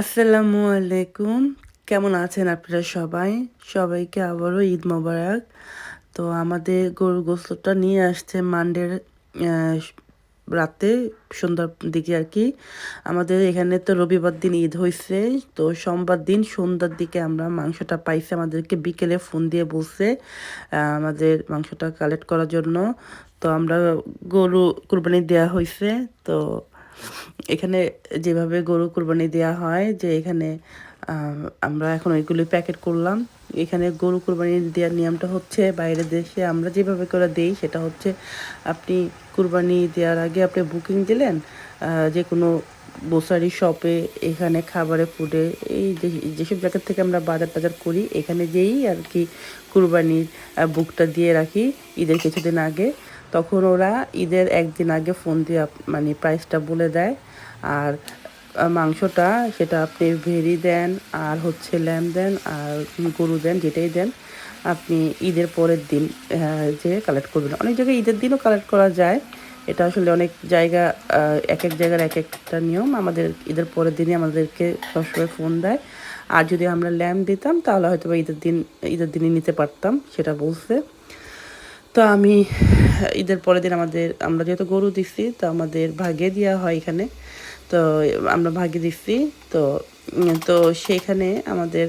আসসালামু আলাইকুম। কেমন আছেন আপনারা সবাই? সবাইকে আবারও ঈদ মোবারক। তো আমাদের গরুর গোস্তটা নিয়ে আসছে মান্ডের রাতে সন্ধ্যার দিকে আর কি। আমাদের এখানে তো রবিবার দিন ঈদ হয়েছে তো সোমবার দিন সন্ধ্যার দিকে আমরা মাংসটা পাইছি। আমাদেরকে বিকেলে ফোন দিয়ে বলছে আমাদের মাংসটা কালেক্ট করার জন্য। তো আমরা গরু কুরবানি দেওয়া হয়েছে তো এখানে যেভাবে গরু কুরবানি দেওয়া হয় যে এখানে আমরা এখন ওইগুলি প্যাকেট করলাম। এখানে গরু কুরবানি দেওয়ার নিয়মটা হচ্ছে বাইরের দেশে আমরা যেভাবে করে দিই সেটা হচ্ছে আপনি কুরবানি দেওয়ার আগে আপনি বুকিং দিলেন যে কোনো গ্রোসারি শপে এখানে খাবারে ফুডে এই যেসব জায়গা থেকে আমরা বাজার টাজার করি, এখানে যেই আর কি কুরবানির বুকটা দিয়ে রাখি ঈদের কিছুদিন আগে। তখন ওরা ঈদের একদিন আগে ফোন দিয়ে মানে প্রাইসটা বলে দেয়। আর মাংসটা সেটা আপনি ভেরি দেন, আর হচ্ছে ল্যাম দেন, আর গরু দেন, যেটাই দেন, আপনি ঈদের পরের দিন যে কালেক্ট করবেন। অনেক জায়গায় ঈদের দিনও কালেক্ট করা যায়। এটা আসলে অনেক জায়গা এক এক জায়গার এক একটা নিয়ম। আমাদের ঈদের পরের দিনই আমাদেরকে সবসময় ফোন দেয়। আর যদি আমরা ল্যাম্প দিতাম, তাহলে হয়তো ঈদের দিন, ঈদের দিনই নিতে পারতাম, সেটা বলছে। তো আমি, ঈদের পরের দিন আমাদের, আমরা যেহেতু গরু দিচ্ছি, তো আমাদের ভাগে দেওয়া হয় এখানে। তো আমরা ভাগে দিচ্ছি, তো তো সেইখানে আমাদের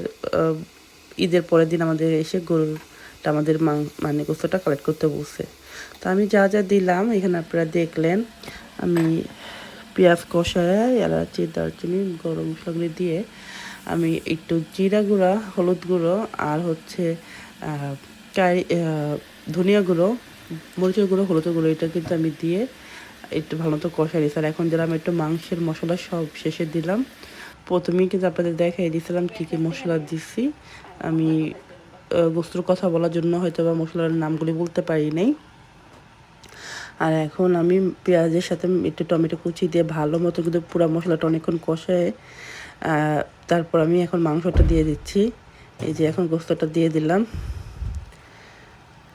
ঈদের পরের দিন আমাদের এসে গরুটা আমাদের মানে গোস্তটা কালেক্ট করতে বলছে তো আমি যা যা দিলাম, এখানে আপনারা দেখলেন, আমি পেঁয়াজ কষায়, এলাচি, দারচিনি, গরম মশলাগুলি দিয়ে আমি একটু জিরা গুঁড়া, হলুদ গুঁড়ো, আর হচ্ছে কারি ধনিয়া গুঁড়ো মরিচের গুঁড়ো হলুদের গুঁড়ো এটা কিন্তু আমি দিয়ে একটু ভালো মতো কষাই দিয়েছি আর এখন দিলাম একটু মাংসের মশলা সব শেষে দিলাম। প্রথমেই কিন্তু আপনাদের দেখাই দিয়েছিলাম কী কী মশলা দিছি। আমি বস্তুর কথা বলার জন্য হয়তো বা মশলার নামগুলি বলতে পারি নাই। আর এখন আমি পেঁয়াজের সাথে একটু টমেটো কুচি দিয়ে ভালো মতো কিন্তু পুরো মশলাটা অনেকক্ষণ কষায় তারপর আমি এখন মাংসটা দিয়ে দিচ্ছি। এই যে এখন গোস্তটা দিয়ে দিলাম।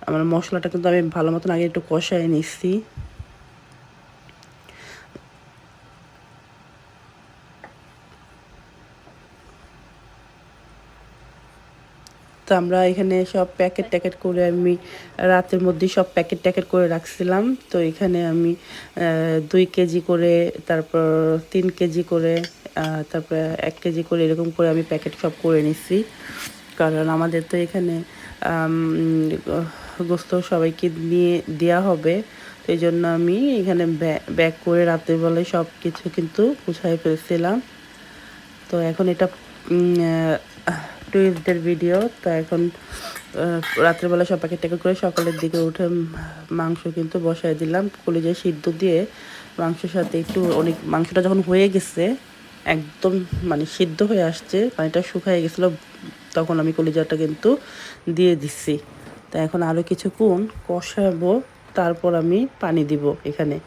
আমার মশলাটা কিন্তু আমি ভালো মতন আগে একটু কষায় নিচ্ছি। তো আমরা এখানে সব প্যাকেট ট্যাকেট করে আমি, রাতের মধ্যে সব প্যাকেট ট্যাকেট করে রাখছিলাম। তো এখানে আমি দুই কেজি করে, তারপর তিন কেজি করে তারপর এক কেজি করে এরকম করে আমি প্যাকেট সব করে নিচ্ছি। কারণ আমাদের তো এখানে গোস্ত সবাইকে নিয়ে দেওয়া হবে। এই জন্য আমি এখানে ব্যাগ করে রাতের বেলায় সব কিছু কিন্তু গুছাই ফেলছিলাম। তো এখন এটা টুইসডের ভিডিও। তো এখন রাত্রেবেলা সব প্যাকেট ট্যাকেট করে সকালের দিকে উঠে মাংস কিন্তু বসায় দিলাম। কলিজা সিদ্ধ দিয়ে মাংসের সাথে একটু অনেক, মাংসটা যখন হয়ে গেছে, একদম মানে সিদ্ধ হয়ে আসছে, পানিটা শুকায় গেছিল, তখন আমি কলিজাটা কিন্তু দিয়ে দিচ্ছি তো এখন আরও কিছুক্ষণ কষাবো, তারপর আমি পানি দিব এখানে।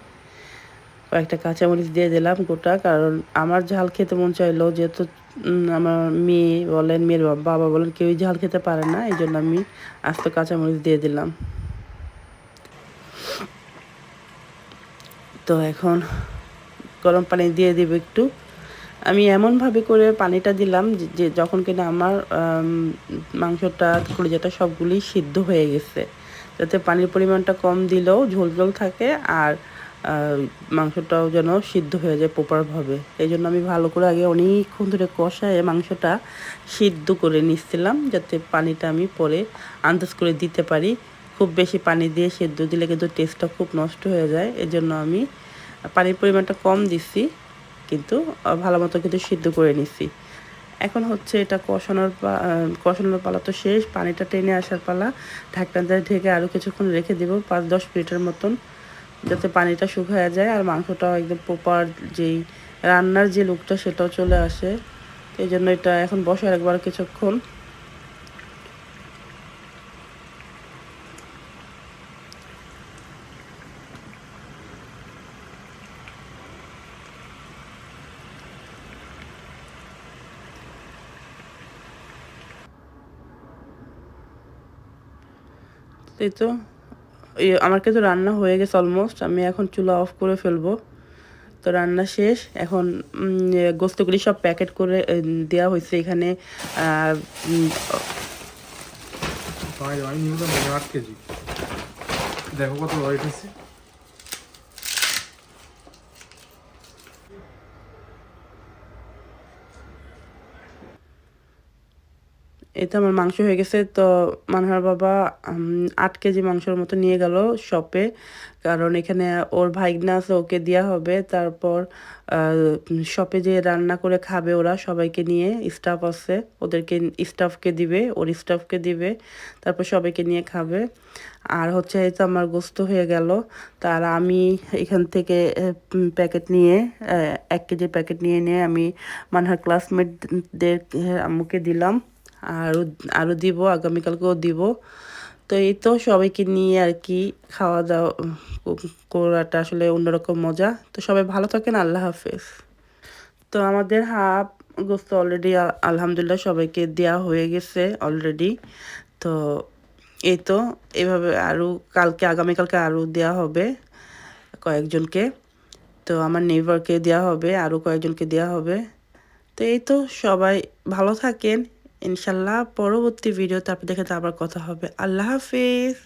কয়েকটা কাঁচামরিচ দিয়ে দিলাম গোটা, কারণ আমার ঝাল খেতে মন চাইলো, যেহেতু আমার মেয়ে বলেন, মেয়ের বাবা বলেন, কেউই ঝাল খেতে পারে না এই জন্য আমি আস্ত কাঁচামরিচ দিয়ে দিলাম। তো এখন গরম পানি দিয়ে দিব একটু। আমি এমনভাবে করে পানিটা দিলাম যে- যখন কিনা আমার আম, মাংসটা কলিজাটা সবগুলি সিদ্ধ হয়ে গেছে। যাতে পানির পরিমাণটা কম দিলেও ঝোল ঝোল থাকে আর মাংসটাও যেন সিদ্ধ হয়ে যায় প্রপারভাবে। এই জন্য আমি ভালো করে আগে অনেকক্ষণ ধরে কষায় মাংসটা সিদ্ধ করে নিচ্ছিলাম যাতে পানিটা আমি পরে আন্দাজ করে দিতে পারি। খুব বেশি পানি দিয়ে সেদ্ধ দিলে কিন্তু টেস্টটা খুব নষ্ট হয়ে যায়। এই জন্য আমি পানির পরিমাণটা কম দিচ্ছি কিন্তু ভালো মতো কিন্তু সিদ্ধ করে নিছি। এখন হচ্ছে এটা কষানোর কষানোর পালা তো শেষ, পানিটা টেনে আসার পালা। ঢাকটা দিয়ে ঢেকে আরও কিছুক্ষণ রেখে দেব, পাঁচ দশ মিনিটের মতন, যাতে পানিটা শুকায় যায় আর মাংসটাও একদম প্রপার যেই রান্নার যে লুকটা সেটাও চলে আসে। এই জন্য এটা এখন বসে একবার কিছুক্ষণ। এই তো, এই আমার কিন্তু রান্না হয়ে গেছে অলমোস্ট আমি এখন চুলা অফ করে ফেলব। তো রান্না শেষ, এখন গোস্তগুলি সব প্যাকেট করে দেওয়া হয়েছে এখানে দেখো কত ওয়েট আছে। এই তো আমার মাংস হয়ে গেছে, তো মানহার বাবা আট কেজি মাংসের মতো নিয়ে গেল শপে। কারণ এখানে ওর ভাইগনা আছে, ওকে দেওয়া হবে। তারপর শপে যে রান্না করে খাবে ওরা সবাইকে নিয়ে স্টাফ আছে, ওদেরকে স্টাফকে দিবে, ওর স্টাফকে দিবে, তারপর সবাইকে নিয়ে খাবে। আর হচ্ছে এই তো আমার গোস্ত হয়ে গেল। তার আমি এখান থেকে প্যাকেট নিয়ে এক কেজির প্যাকেট নিয়ে নিয়ে আমি মানহার ক্লাসমেটদের আম্মুকে দিলাম। আরও আরও দিব, আগামীকালকেও দিব। তো এই তো সবাইকে নিয়ে আর কি খাওয়া দাওয়া করাটা আসলে অন্যরকম মজা। তো সবাই ভালো থাকেন, আল্লাহ হাফেজ। তো আমাদের হাফ গোস্ত অলরেডি আলহামদুলিল্লাহ সবাইকে দেওয়া হয়ে গেছে অলরেডি তো এই তো, এভাবে আরও কালকে, আগামীকালকে আরও দেওয়া হবে কয়েকজনকে। তো আমার নেইবারকে দেওয়া হবে আরও কয়েকজনকে দেওয়া হবে। তো এই তো সবাই ভালো থাকেন। ইনশাল্লাহ পরবর্তী ভিডিওতে আপনাদের সাথে আবার কথা হবে। আল্লাহ হাফিজ।